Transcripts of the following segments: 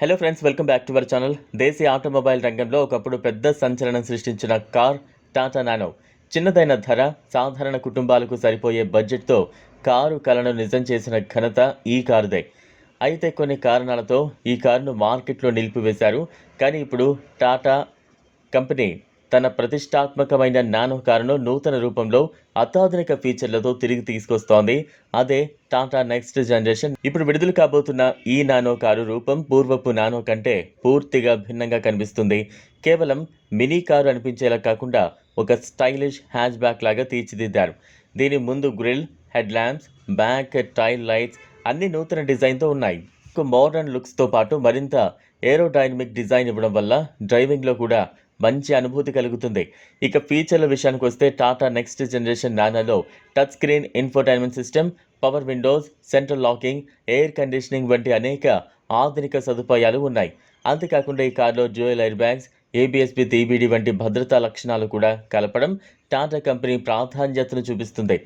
Hello friends welcome back to our channel దేశీయ automobile రంగంలో ఒకప్పుడు పెద్ద సంచలనం సృష్టించిన కార్ టాటా నానో. చిన్నదైన ధర సాధారణ కుటుంబాలకు సరిపోయే బడ్జెట్తో కారు కలను నిజం చేసిన ఘనత ఈ కారుదే. అయితే కొన్ని కారణాలతో ఈ కారును మార్కెట్లో నిలిపివేశారు. కానీ ఇప్పుడు టాటా కంపెనీ తన ప్రతిష్టాత్మకమైన నానో కారును నూతన రూపంలో అత్యాధునిక ఫీచర్లతో తిరిగి తీసుకొస్తోంది. అదే టాటా నెక్స్ట్ జనరేషన్. ఇప్పుడు విడుదల కాబోతున్న ఈ నానో కారు రూపం పూర్వపు నానో కంటే పూర్తిగా భిన్నంగా కనిపిస్తుంది. కేవలం మినీ కారు అనిపించేలా కాకుండా ఒక స్టైలిష్ హ్యాచ్ బ్యాక్ లాగా తీర్చిదిద్దారు. దీని ముందు grill head lamps back tail lights అన్ని నూతన డిజైన్తో ఉన్నాయి. మోడర్న్ లుక్స్తో పాటు మరింత ఏరోడైనమిక్ డిజైన్ ఇవ్వడం వల్ల డ్రైవింగ్లో కూడా మంచి అనుభూతి కలుగుతుంది. ఇక ఫీచర్ల విషయానికి వస్తే Tata next generation నానాలో touch screen infotainment system power windows central locking air conditioning వంటి అనేక ఆధునిక సదుపాయాలు ఉన్నాయి. అంతేకాకుండా ఈ కార్లో dual air bags ABS with వంటి భద్రతా లక్షణాలు కూడా కలపడం టాటా కంపెనీ ప్రాధాన్యతను చూపిస్తుంది.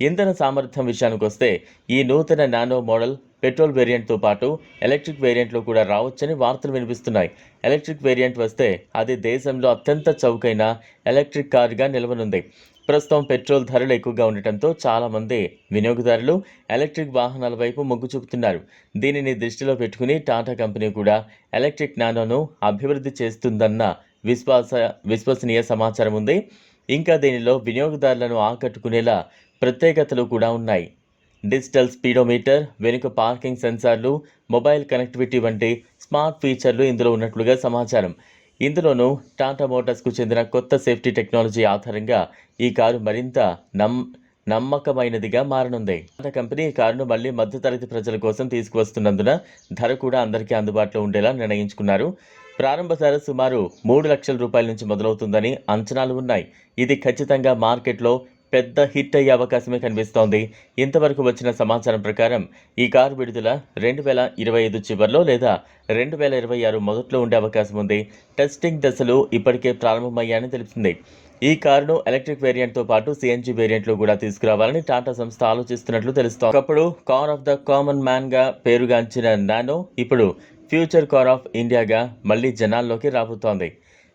ఇంధన సామర్థ్యం విషయానికి వస్తే ఈ నూతన నానో మోడల్ పెట్రోల్ వేరియంట్తో పాటు ఎలక్ట్రిక్ వేరియంట్లో కూడా రావచ్చని వార్తలు వినిపిస్తున్నాయి. ఎలక్ట్రిక్ వేరియంట్ వస్తే అది దేశంలో అత్యంత చౌకైన ఎలక్ట్రిక్ కారుగా నిలవనుంది. ప్రస్తుతం పెట్రోల్ ధరలు ఎక్కువగా ఉండటంతో చాలామంది వినియోగదారులు ఎలక్ట్రిక్ వాహనాల వైపు మొగ్గు చూపుతున్నారు. దీనిని దృష్టిలో పెట్టుకుని టాటా కంపెనీ కూడా ఎలక్ట్రిక్ నానోను అభివృద్ధి చేస్తుందన్న విశ్వాస విశ్వసనీయ సమాచారం ఉంది. ఇంకా దీనిలో వినియోగదారులను ఆకట్టుకునేలా ప్రత్యేకతలు కూడా ఉన్నాయి. డిజిటల్ స్పీడోమీటర్ వెనుక పార్కింగ్ సెన్సార్లు మొబైల్ కనెక్టివిటీ వంటి స్మార్ట్ ఫీచర్లు ఇందులో ఉన్నట్లుగా సమాచారం. ఇందులోనూ టాటా మోటార్స్కు చెందిన కొత్త సేఫ్టీ టెక్నాలజీ ఆధారంగా ఈ కారు మరింత నమ్ నమ్మకమైనదిగా మారనుంది. టాటా కంపెనీ ఈ కారును మళ్ళీ మధ్యతరగతి ప్రజల కోసం తీసుకువస్తున్నందున ధర కూడా అందరికీ అందుబాటులో ఉండేలా నిర్ణయించుకున్నారు. ప్రారంభ ధర సుమారు మూడు లక్షల రూపాయల నుంచి మొదలవుతుందని అంచనాలు ఉన్నాయి. ఇది ఖచ్చితంగా మార్కెట్లో పెద్ద హిట్ అయ్యే అవకాశమే కనిపిస్తోంది. ఇంతవరకు వచ్చిన సమాచారం ప్రకారం ఈ కారు విడుదల రెండు వేల ఇరవై ఐదు చివరిలో లేదా రెండు వేల ఇరవై ఆరు మొదట్లో ఉండే అవకాశం ఉంది. టెస్టింగ్ దశలు ఇప్పటికే ప్రారంభమయ్యాయని తెలుస్తుంది. ఈ కారును ఎలక్ట్రిక్ వేరియంట్తో పాటు సిఎన్జి వేరియంట్లో కూడా తీసుకురావాలని టాటా సంస్థ ఆలోచిస్తున్నట్లు తెలుస్తోంది. ఒకప్పుడు కార్ ఆఫ్ ద కామన్ మ్యాన్గా పేరుగాంచిన నానో ఇప్పుడు ఫ్యూచర్ కార్ ఆఫ్ ఇండియాగా మళ్ళీ జనాల్లోకి రాబోతోంది.